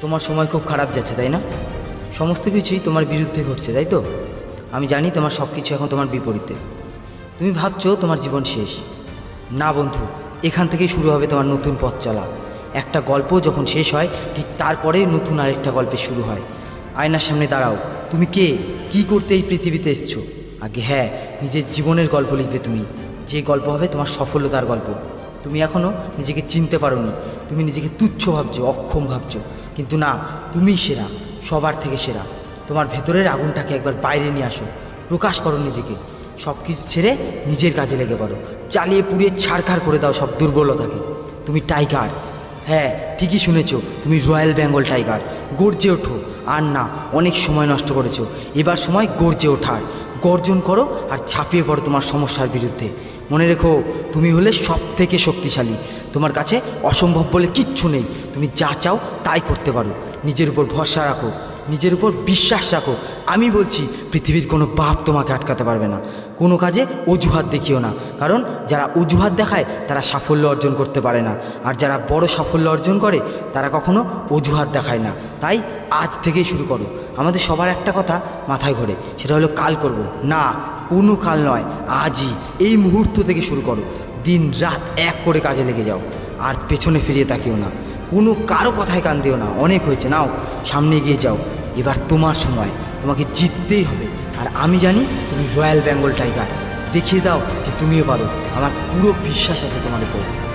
তোমার সময় খুব খারাপ যাচ্ছে, তাই না? সমস্ত কিছুই তোমার বিরুদ্ধে ঘটছে, তাই তো? আমি জানি তোমার সব কিছু এখন তোমার বিপরীতে। তুমি ভাবছ তোমার জীবন শেষ। না বন্ধু, এখান থেকেই শুরু হবে তোমার নতুন পথ চলা। একটা গল্প যখন শেষ হয়, ঠিক তারপরে নতুন আরেকটা গল্পের শুরু হয়। আয়নার সামনে দাঁড়াও, তুমি কে? কি করতে এই পৃথিবীতে এসছো? আগে হ্যাঁ নিজের জীবনের গল্প লিখবে তুমি। যে গল্প হবে তোমার সফলতার গল্প। তুমি এখনও নিজেকে চিনতে পারোনি। তুমি নিজেকে তুচ্ছ ভাবছ, অক্ষম ভাবছ। কিন্তু না, তুমিই সেরা, সবার থেকে সেরা। তোমার ভেতরের আগুনটাকে একবার বাইরে নিয়ে আসো, প্রকাশ করো নিজেকে। সব কিছু ছেড়ে নিজের কাজে লেগে পড়ো। চালিয়ে পুড়িয়ে ছাড়খাড় করে দাও সব দুর্বলতাকে। তুমি টাইগার। হ্যাঁ ঠিকই শুনেছো, তুমি রয়্যাল বেঙ্গল টাইগার। গর্জে ওঠো। আর না, অনেক সময় নষ্ট করেছ। এবার সময় গর্জে ওঠার। গর্জন করো আর ছাপিয়ে পড়ো তোমার সমস্যার বিরুদ্ধে। মনে রেখো, তুমি হলে সব থেকে শক্তিশালী। তোমার কাছে অসম্ভব বলে কিচ্ছু নেই। তুমি যা চাও তাই করতে পারো। নিজের উপর ভরসা রাখো, নিজের উপর বিশ্বাস রাখো। আমি বলছি, পৃথিবীর কোনো বাপ তোমাকে আটকাতে পারবে না। কোনো কাজে অজুহাত দেখিও না। কারণ যারা অজুহাত দেখায়, তারা সাফল্য অর্জন করতে পারে না। আর যারা বড় সাফল্য অর্জন করে, তারা কখনো অজুহাত দেখায় না। তাই আজ থেকেই শুরু করো। আমাদের সবার একটা কথা মাথায় ঘোরে, সেটা হলো কাল করব। না, কোনো কাল নয়, আজই। এই মুহূর্ত থেকে শুরু করো। দিন রাত এক করে কাজে লেগে যাও। আর পেছনে ফিরিয়ে তাকিও না। কোনো কারও কথায় কান দিও না। অনেক হয়েছে। নাও, সামনে এগিয়ে যাও। এবার তোমার সময়। তোমাকে জিততেই হবে। আর আমি জানি তুমি রয়্যাল বেঙ্গল টাইগার দেখিয়ে দাও যে তুমিও পারো। আমার পুরো বিশ্বাস আছে তোমার উপর।